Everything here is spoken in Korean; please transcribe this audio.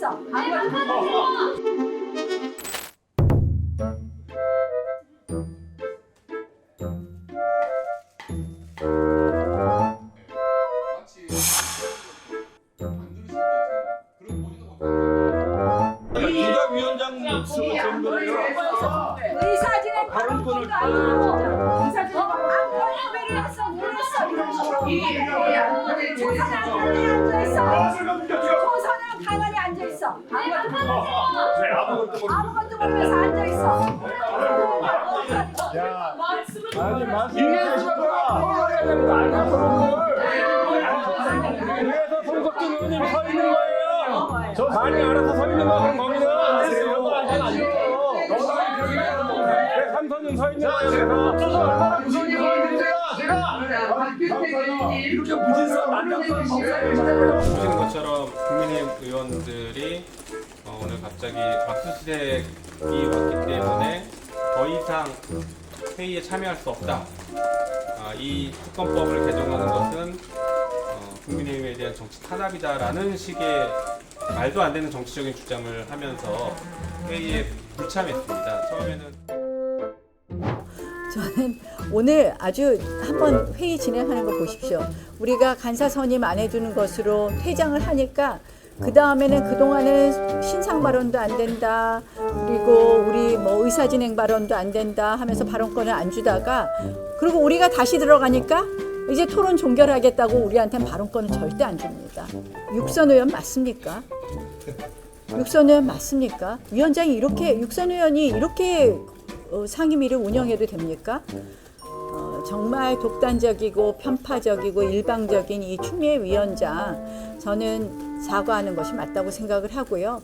있어. 누가 위원장 몫으로 된 거예요? 의사진행 발언권을 아니고 의사진행 안건에 왜 했어? 뭘 했어? 이런 식으로 조선은 가만히 앉아있어. 조선은 가만히 앉아있어. 아무것도 모르면서 앉아있어. 아니 말씀을 그래서 손석준 의원님 서 있는 거예요. 저 많이 알아서 서 있는 거는 거기는 아니에요. 왜 삼선은 서 있는 거예요. 그래서 무슨 이렇게 무진서 난장성 보시는 것처럼 국민의힘 의원들이 어, 오늘 갑자기 박수시대이 왔기 때문에 더 이상 회의에 참여할 수 없다. 아, 이 특검법을 개정하는 것은 어, 국민의힘에 대한 정치 탄압이다라는 식의 말도 안 되는 정치적인 주장을 하면서 회의에 불참했습니다. 처음에는 저는 오늘 아주 한번 회의 진행하는 거 보십시오. 우리가 간사 선임 안 해주는 것으로 퇴장을 하니까 그 다음에는 그 동안은 신상 발언도 안 된다. 그리고 우리 뭐 의사 진행 발언도 안 된다 하면서 발언권을 안 주다가 그리고 우리가 다시 들어가니까 이제 토론 종결하겠다고 우리한테는 발언권을 절대 안 줍니다. 육선 의원 맞습니까? 육선 의원 맞습니까? 위원장이 이렇게 육선 의원이 이렇게 어, 상임위를 운영해도 됩니까? 어, 정말 독단적이고 편파적이고 일방적인 이 추미애 위원장 저는 사과하는 것이 맞다고 생각을 하고요.